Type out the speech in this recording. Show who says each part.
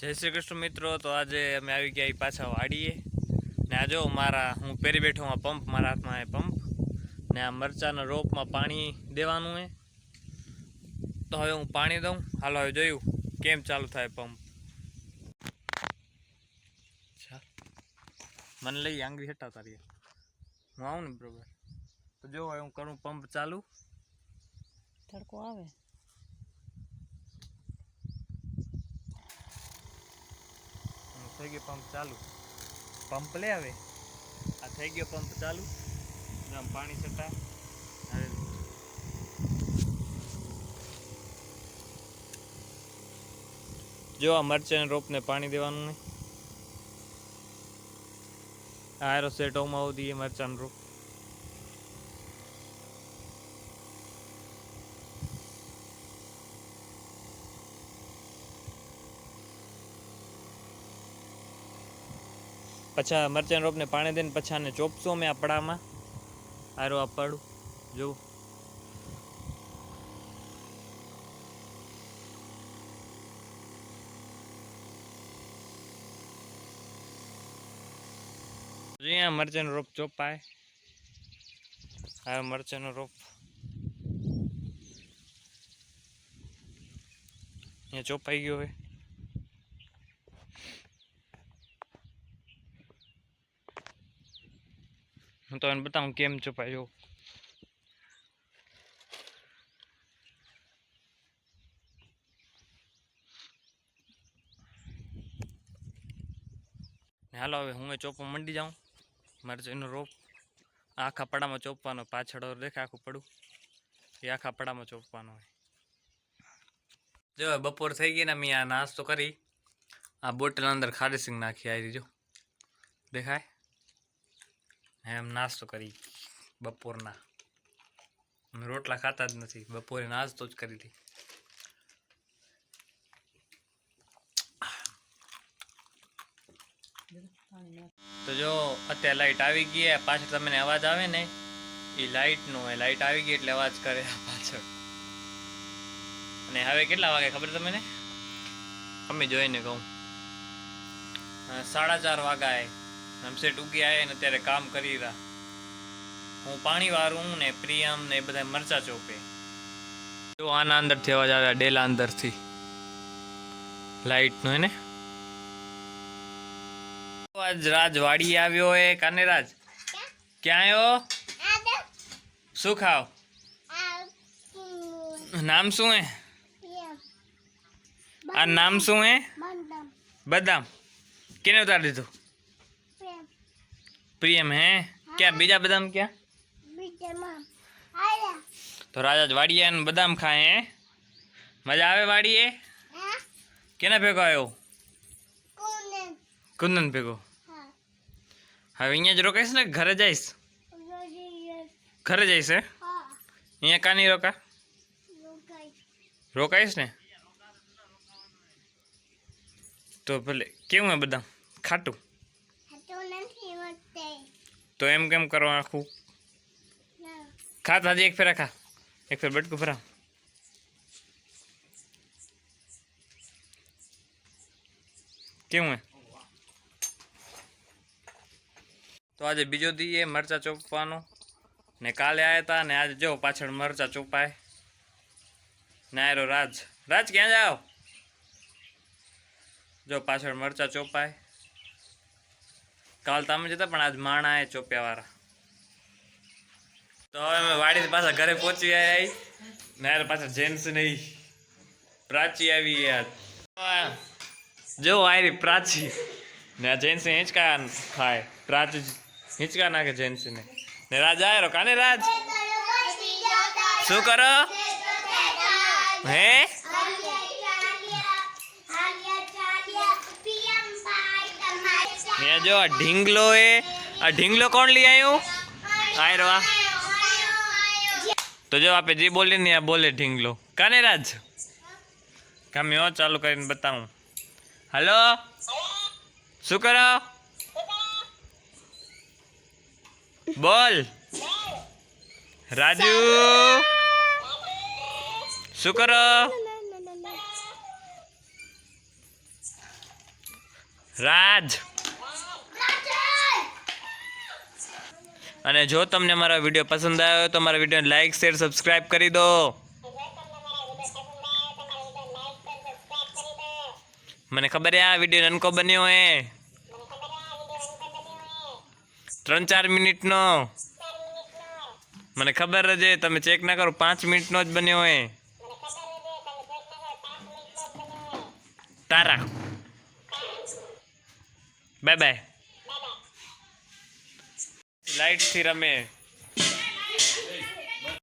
Speaker 1: જય શ્રી કૃષ્ણ મિત્રો, તો આજે અમે આવી ગયા પાછા વાડીએ. ને આ જો મારા, હું પહેરી બેઠો આ પંપ, મારા હાથમાં એ પંપ. ને આ મરચાના રોપમાં પાણી દેવાનું હે તો હવે હું પાણી દઉં. હાલો, હવે જોયું કેમ ચાલુ થાય પંપ. મને લઈ આંગળી હેઠા તારી હું આવું ને બરોબર? તો જો હું કરું પંપ ચાલુ.
Speaker 2: તડકો આવે.
Speaker 1: થઈ ગયો પંપ ચાલુ. પંપ લે આવે આ થઈ ગયો પંપ ચાલુ. આમ પાણી છટા હવે જો આ મરચાં રોપને પાણી દેવાનું ને આ સેટ સેટોમાં આવતી એ મરચાં રોપ. પછા મરચાં રોપને પાણી દઈને પછી આને ચોપશું અમે આપણામાં આરો આપડું પડું. જોવું અહીંયા મરચાંનો રોપ ચોપાય. આ મરચાંનો રોપ. અહીંયા ચોપાઈ ગયો હોય. હું તો એને બતાવું કેમ છુપાય જો હાલો, હવે હું એ ચોપો મંડી જાઉં. મરચાંનો રોપ આખા પડામાં ચોપવાનો, પાછળ દેખે આખું પડું. એ આખા પડામાં ચોપવાનો હોય. જો બપોર થઈ ગઈ ને મેં આ નાસ્તો કરી. આ બોટલ અંદર ખારી સિંગ નાખી આવી જો. દેખાય? એમ નાસ્તો કરી બપોરના. અમે રોટલા ખાતા જ નથી, બપોરે નાસ્તો જ કરી હતી તો જો, અત્યારે લાઈટ આવી ગઈ પાછળ તમને અવાજ આવે ને, એ લાઈટનો એ લાઈટ આવી ગઈ એટલે અવાજ કરે પાછળ. અને હવે કેટલા વાગે ખબર તમને? અમે જોઈને કહું. સાડા ચાર વાગા નમસેટ ઉગી આયા ને અત્યારે કામ કરી રહ્યા. હું પાણી વાળું ને પ્રિયમ ને બધા મરચા ચોપે. જો આના અંદરથી અવાજ આવે ડેલા અંદરથી. લાઈટનો હે ને? આજ રાજ વાડી આવ્યો એ કાને રાજ? ક્યાં આવ્યો શું ખાવ? નામ શું હે? આ નામ શું હે? બદામ. કેને ઉતાર દીધું? પ્રિયમ હે ક્યાં બીજા બદામ ક્યાં તો રાજા વાડીએ આવીને બદામ ખાય હે મજા આવે વાડીએ કેના ભેગો આવ્યો કુંદન ભેગો હવે અહીંયા જ રોકાઈશ ને કે ઘરે જઈશ ઘરે જઈશ હે અહીંયા કાની રોકા રોકાઈશ ને તો ભલે કેવું હે બદામ ખાટું તો એમ કેમ કરો આખું ખા તાજી એક ફેરા ખા એક ફેર બટકું ભરા કેવું હે તો આજે બીજો દી એ મરચા ચોપવાનો ને કાલે આવ્યા હતા ને આજે જો પાછળ મરચા ચોપાય ને આયરો રાજ રાજ ક્યાં જાઓ જો પાછળ મરચા ચોપાય કાલ તમે જતા પણ આજ માણા એ ચોપ્યા વાળા તો હવે અમે વાડી પાછા ઘરે પહોંચી આવી ને પાછા જેન્ટ્સ નહીં પ્રાચી આવી યાર જો આયરી પ્રાચી. ને જેન્ટ્સ હિંચકા ખાય. પ્રાચી હિંચકા નાખે જેન્ટ્સ ને. ને રાજ આવ્યો કાને રાજ? શું કરો? હે? ને જો, આ ઢીંગલો એ. આ ઢીંગલો કોણ લઈ આવ્યું આયરો, આ. તો જો, આપે જે બોલે ને આ બોલે ઢીંગલો. કાને રાજ? કામે હો, ચાલુ કરીને બતાવું. હલો? શું કરો? બોલ. રાજુ? શું કરો? રાજ? અને જો તમને મારો વીડિયો પસંદ આવ્યો તો મારા વીડિયો લાઇક શેર સબસ્ક્રાઈબ કરી દો. મને ખબર આ વીડિયો નનકો બન્યો હે. ત્રણ ચાર મિનિટનો. મને ખબર જ તમે ચેક ના કરો, પાંચ મિનિટનો જ બન્યો હે. તારા. Bye bye. લાઈટથી રમે.